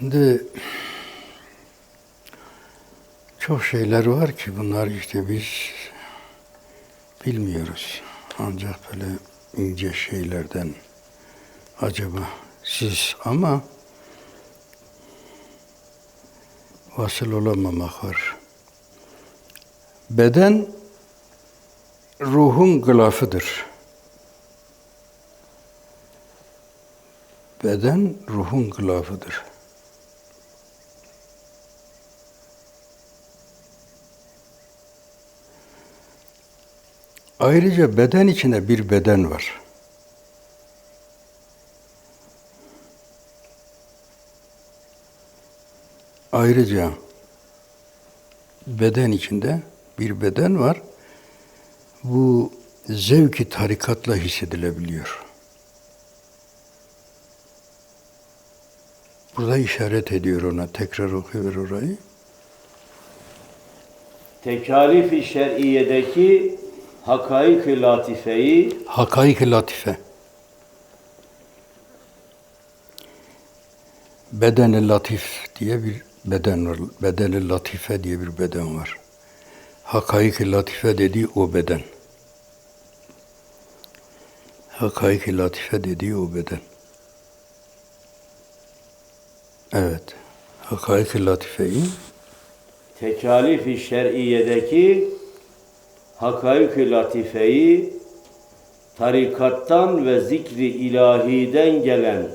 Şimdi çok şeyler var ki bunlar işte biz bilmiyoruz. Ancak böyle ince şeylerden acaba siz ama vasıl olamamak var. Beden ruhun gılafıdır. Beden ruhun gılafıdır. Ayrıca beden içinde bir beden var. Ayrıca beden içinde bir beden var. Bu zevki tarikatla hissedilebiliyor. Burada işaret ediyor ona. Tekrar okuyor orayı. Tekalifi şer'iyedeki hakaik-i latifeyi Hakaik-i latife. Beden-i latif diye bir beden var. Beden-i latife diye bir beden var. Hakaik-i latife dediği o beden. Hakaik-i latife dediği o beden. Evet. Hakaik-i latifeyi tekalifi şer'iyedeki hakaik-i latifeyi tarikattan ve zikri ilahiden gelen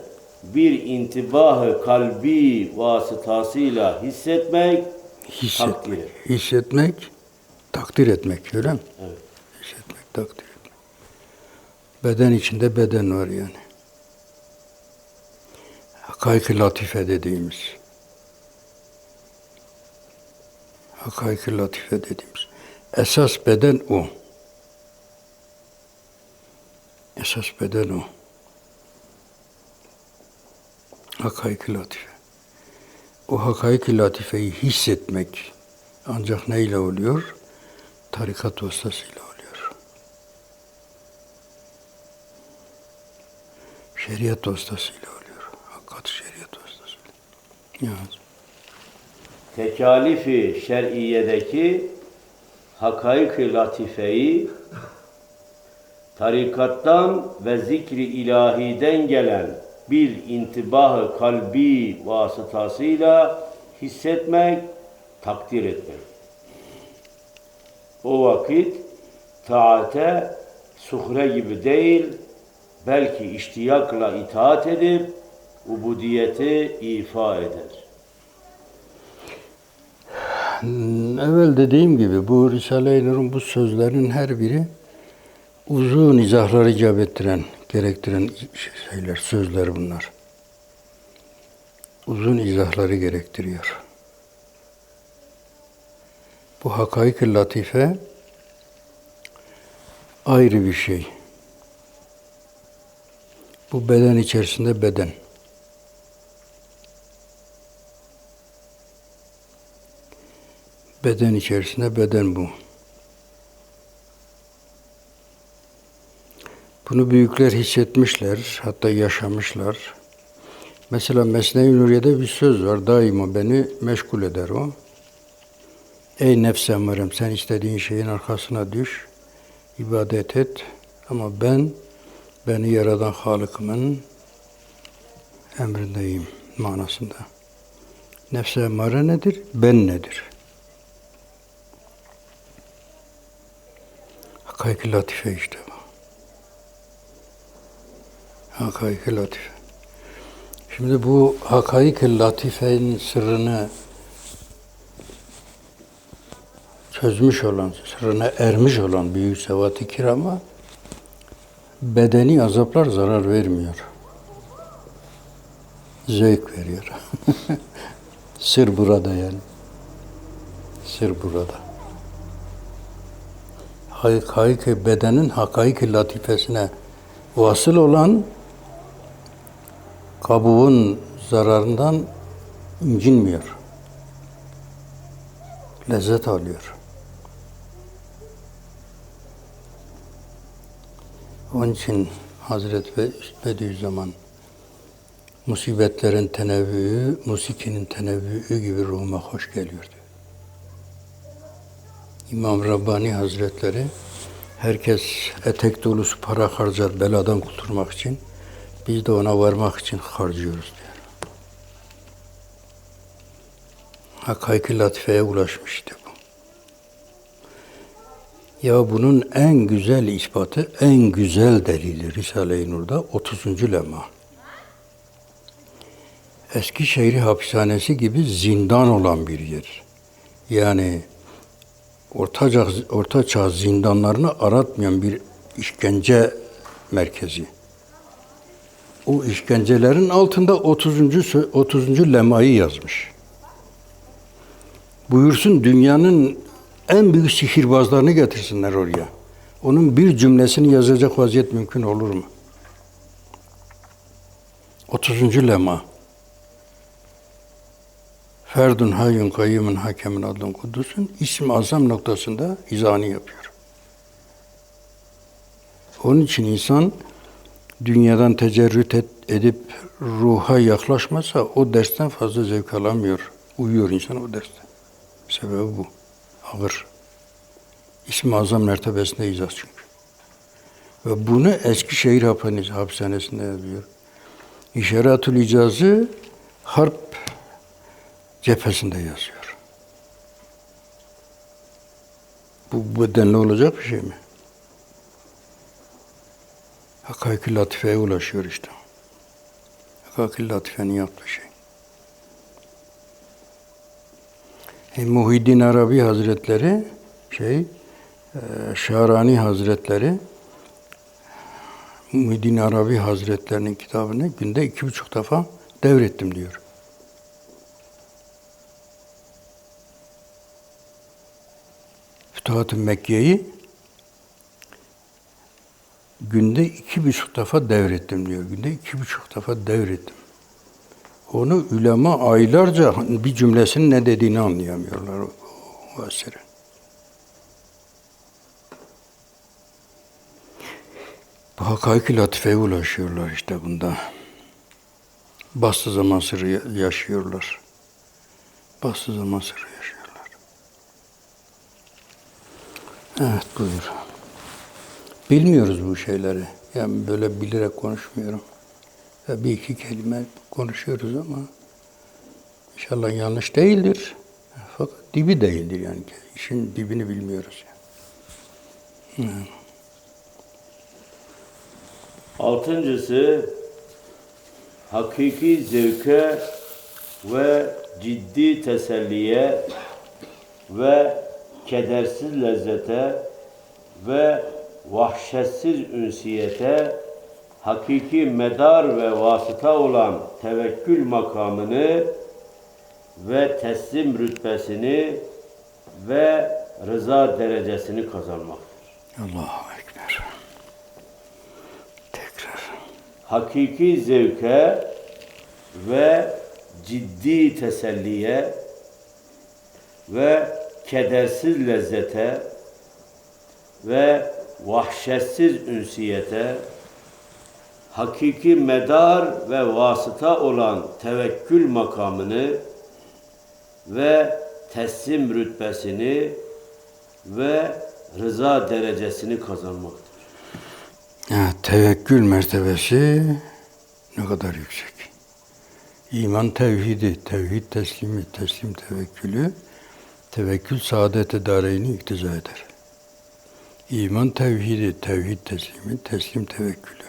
bir intibahı kalbi vasıtasıyla hissetmek, hissetmek. Takdir. Hissetmek, takdir etmek öyle mi? Evet. Hissetmek, takdir etmek. Beden içinde beden var yani. Hakaik-i latife dediğimiz. Hakaik-i latife dediğimiz. Esas beden o. Esas beden o. Hakaik-i latife. O hakaik-i latifeyi hissetmek ancak neyle oluyor? Tarikat vasıtasıyla oluyor. Şeriat vasıtasıyla oluyor. Hakikat şeriat vasıtasıyla. Yani tekalifi şer'iyedeki hakaik-i latifeyi tarikattan ve zikri ilahiden gelen bir intibahı kalbi vasıtasıyla hissetmek, takdir etmek. O vakit taate suhre gibi değil, belki iştiyakla itaat edip ubudiyeti ifa eder. Evvel dediğim gibi bu Risale-i Nur'un bu sözlerin her biri uzun izahları icap ettiren, gerektiren şeyler, sözler bunlar. Uzun izahları gerektiriyor. Bu hakaik-i latife ayrı bir şey. Bu beden içerisinde beden. Beden içerisinde beden bu. Bunu büyükler hissetmişler, hatta yaşamışlar. Mesela Mesne-i Nuriye'de bir söz var, daima beni meşgul eder o. Ey nefs emmarem, sen istediğin şeyin arkasına düş, ibadet et. Ama ben, beni yaradan Halık'ımın emrindeyim manasında. Nefs emmare nedir? Ben nedir? Hakaik-i latife işte bu. Hakaik-i latife. Şimdi bu hakaik-i latifenin sırrını çözmüş olan, sırrına ermiş olan büyük sevat-ı kirama bedeni azaplar zarar vermiyor. Zevk veriyor. Sır burada yani. Sır burada hakaik bedenin hakaik latifesine vasıl olan kabuğun zararından incinmiyor. Lezzet alıyor. Onun için Hazreti Bediüzzaman musibetlerin tenevvüğü, musikinin tenevvüğü gibi ruhuma hoş geliyor diyor. İmam Rabbani Hazretleri herkes etek dolusu para harcar beladan kurtulmak için. Biz de ona varmak için harcıyoruz diyor. Hakiki latifeye ulaşmıştı bu. Ya bunun en güzel ispatı, en güzel delili Risale-i Nur'da 30. lema. Eskişehir hapishanesi gibi zindan olan bir yer. Yani ortaçağ, ortaçağ zindanlarını aratmayan bir işkence merkezi. O işkencelerin altında 30. sö- 30. lemayı yazmış. Buyursun dünyanın en büyük sihirbazlarını getirsinler oraya. Onun bir cümlesini yazacak vaziyet mümkün olur mu? 30. lema. Ferdun hayyun kayyumun hakemin adlın kudusun isim azam noktasında izahını yapıyor. Onun için insan dünyadan tecerrüt et- edip ruha yaklaşmasa o dersten fazla zevk alamıyor. Uyuyor insan o derste. Sebebi bu. Ağır. İsmi azam mertebesinde izah çünkü. Ve bunu Eskişehir Hapishanesi- Hapishanesi'nde yazıyor. İşaretül icazı harp cephesinde yazıyor. Bu bedenli olacak bir şey mi? Hakiki latifeye ulaşıyor işte. Hakiki latifenin yaptığı şey. E, Muhyiddin Arabi Hazretleri şey e, Şarani Hazretleri Muhyiddin Arabi Hazretlerinin kitabını günde iki buçuk defa devrettim diyor. Fütuhat-ı Mekke'yi günde iki buçuk defa devrettim diyor. Günde iki buçuk defa devrettim. Onu ulema aylarca bir cümlesinin ne dediğini anlayamıyorlar o, o eseri. Bu hakiki latifeye ulaşıyorlar işte bunda. Bastı zaman sırrı ya- yaşıyorlar. Bastı zaman sırrı yaşıyorlar. Evet buyur. Bilmiyoruz bu şeyleri. Yani böyle bilerek konuşmuyorum. Ya bir iki kelime konuşuyoruz ama inşallah yanlış değildir. Fakat dibi değildir yani. İşin dibini bilmiyoruz. Yani. Altıncısı hakiki zevke ve ciddi teselliye ve kedersiz lezzete ve vahşetsiz ünsiyete hakiki medar ve vasıta olan tevekkül makamını ve teslim rütbesini ve rıza derecesini kazanmaktır. Allahu Ekber. Tekrar. hakiki zevke ve ciddi teselliye ve kedersiz lezzete ve vahşetsiz ünsiyete hakiki medar ve vasıta olan tevekkül makamını ve teslim rütbesini ve rıza derecesini kazanmaktır. Ya, tevekkül mertebesi ne kadar yüksek. İman tevhidi, tevhid teslimi, teslim tevekkülü, tevekkül saadet-i dareyni iktiza eder. İman tevhidi, tevhid teslimi, teslim tevekkülü.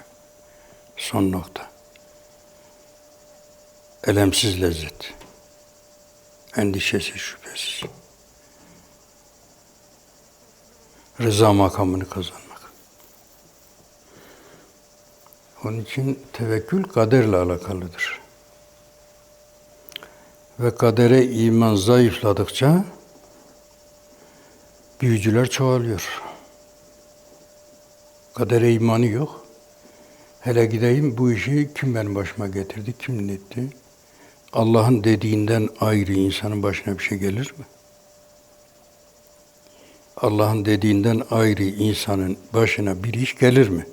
Son nokta. Elemsiz lezzet. Endişesiz, şüphesiz. Rıza makamını kazanmak. Onun için tevekkül kaderle alakalıdır. Ve kadere iman zayıfladıkça büyücüler çoğalıyor. Kadere imanı yok. Hele gideyim bu işi kim benim başıma getirdi, kim etti? Allah'ın dediğinden ayrı insanın başına bir şey gelir mi? Allah'ın dediğinden ayrı insanın başına bir iş gelir mi?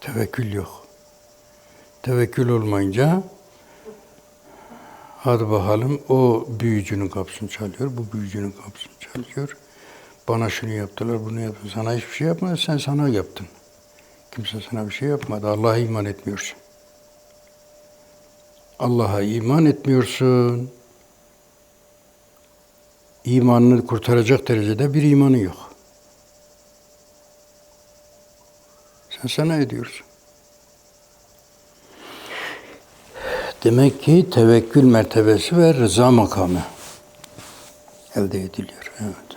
Tevekkül yok. Tevekkül olmayınca hadi bakalım o büyücünün kapısını çalıyor, bu büyücünün kapısını çalıyor. Bana şunu yaptılar, bunu yaptılar. Sana hiçbir şey yapmadı, sen sana yaptın. Kimse sana bir şey yapmadı. Allah'a iman etmiyorsun. Allah'a iman etmiyorsun. İmanını kurtaracak derecede bir imanı yok. Sen sana ediyorsun. Demek ki tevekkül mertebesi ve rıza makamı elde ediliyor. Evet.